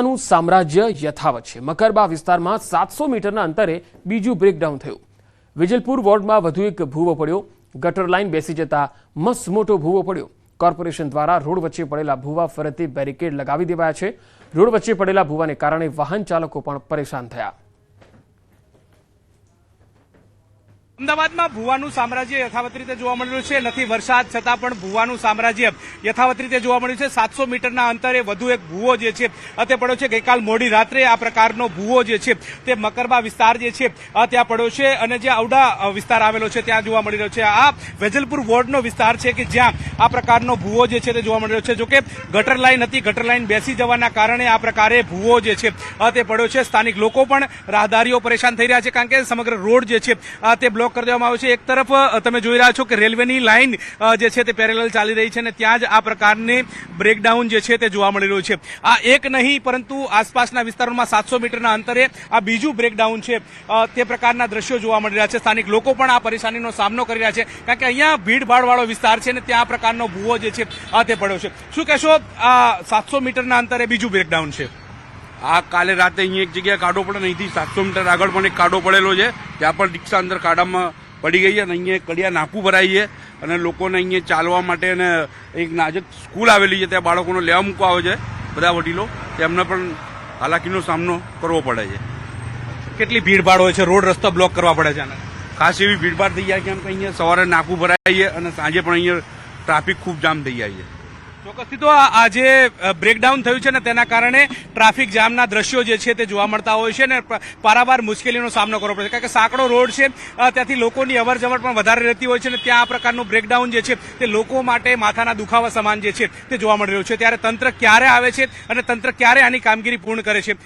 નું સામ્રાજ્ય યથાવત છે. મકરબા વિસ્તારમાં સાતસો મીટરના અંતરે બીજું બ્રેકડાઉન થયું. વિજલપુર વોર્ડમાં વધુ એક ભૂવો પડ્યો. ગટર લાઇન બેસી જતા મસ્ત મોટો ભૂવો પડ્યો. કોર્પોરેશન દ્વારા રોડ વચ્ચે પડેલા ભૂવા ફરતે બેરિકેડ લગાવી દેવાયા છે. રોડ વચ્ચે પડેલા ભૂવાને કારણે વાહન ચાલકો પણ પરેશાન થયા. અમદાવાદમાં ભુવાનું સામ્રાજ્ય યથાવત રીતે જોવા મળ્યું છે. નથી વરસાદ છતાં પણ ભુવાનું સામ્રાજ્ય યથાવત રીતે જોવા મળ્યું છે. સાતસો મીટરના અંતરે વધુ એક ભૂવો જે છે તે પડ્યો છે. ગઈકાલ મોડી રાત્રે આ પ્રકારનો ભૂવો જે છે, તે મકરબા વિસ્તાર જે છે ત્યાં પડ્યો છે અને જે અવડા વિસ્તાર આવેલો છે, ત્યાં જોવા મળી રહ્યો છે. આ વેજલપુર વોર્ડનો વિસ્તાર છે કે જ્યાં આ પ્રકારનો ભૂવો જે છે, તે જોવા મળી રહ્યો છે. જોકે ગટર લાઇન હતી, ગટર લાઇન બેસી જવાના કારણે આ પ્રકારે ભૂવો જે છે તે પડ્યો છે. સ્થાનિક લોકો પણ રાહદારીઓ પરેશાન થઈ રહ્યા છે, કારણ કે સમગ્ર રોડ જે છે તે બ્લોક કરી દેવામાં આવ્યો છે. એક તરફ તમે જોઈ રહ્યા છો કે રેલવેની લાઇન જે છે તે પેરેલલ ચાલી રહી છે અને ત્યાં જ આ પ્રકારની બ્રેકડાઉન જે છે તે જોવા મળી રહ્યું છે. આ એક નહીં, પરંતુ આસપાસના વિસ્તારોમાં સાતસો મીટરના અંતરે આ બીજું બ્રેકડાઉન છે. તે પ્રકારના દ્રશ્યો જોવા મળી રહ્યા છે. સ્થાનિક લોકો પણ આ પરેશાનીનો સામનો કરી રહ્યા છે. કારણ કે અહીંયા ભીડભાડવાળો વિસ્તાર છે ને ત્યાં પ્રકારનો ભૂવો જે છે તે પડ્યો છે. શું કહેશો, આ સાતસો મીટરના અંતરે બીજું બ્રેકડાઉન છે? આ કાલે રાતે અહીંયા એક જગ્યાએ કાઢો પડે અહીંથી સાતસો મીટર આગળ પણ એક કાઢો પડેલો છે ત્યાં પણ રિક્ષા અંદર કાઢામાં પડી ગઈ છે અને અહીંયા કડિયા નાકું ભરાઈ છે અને લોકોને અહીંયા ચાલવા માટે અને એક નાજક સ્કૂલ આવેલી છે, ત્યાં બાળકોને લેવા મૂકવા આવે છે, બધા વડીલો, તેમને પણ હાલાકીનો સામનો કરવો પડે છે. કેટલી ભીડભાડ હોય છે, રોડ રસ્તા બ્લોક કરવા પડે છે ખાસ એવી ભીડભાડ થઈ જાય કેમ કે અહીંયા સવારે નાકું ભરાય છે અને સાંજે પણ અહીંયા ટ્રાફિક ખૂબ જામ થઈ જાય છે. ચોક્કસથી તો આ આ જે બ્રેકડાઉન થયું છે ને તેના કારણે ટ્રાફિક જામના દ્રશ્યો જે છે તે જોવા મળતા હોય છે ને પ- પારાવાર મુશ્કેલીનો સામનો કરવો પડે કારણ કે સાંકડો રોડ છે ત્યાંથી લોકોની અવર પણ વધારે રહેતી હોય છે ને ત્યાં આ પ્રકારનું બ્રેકડાઉન જે છે તે લોકો માટે માથાના દુખાવા સમાન જે છે તે જોવા મળી રહ્યું છે. ત્યારે તંત્ર ક્યારે આવે છે અને તંત્ર ક્યારે આની કામગીરી પૂર્ણ કરે છે?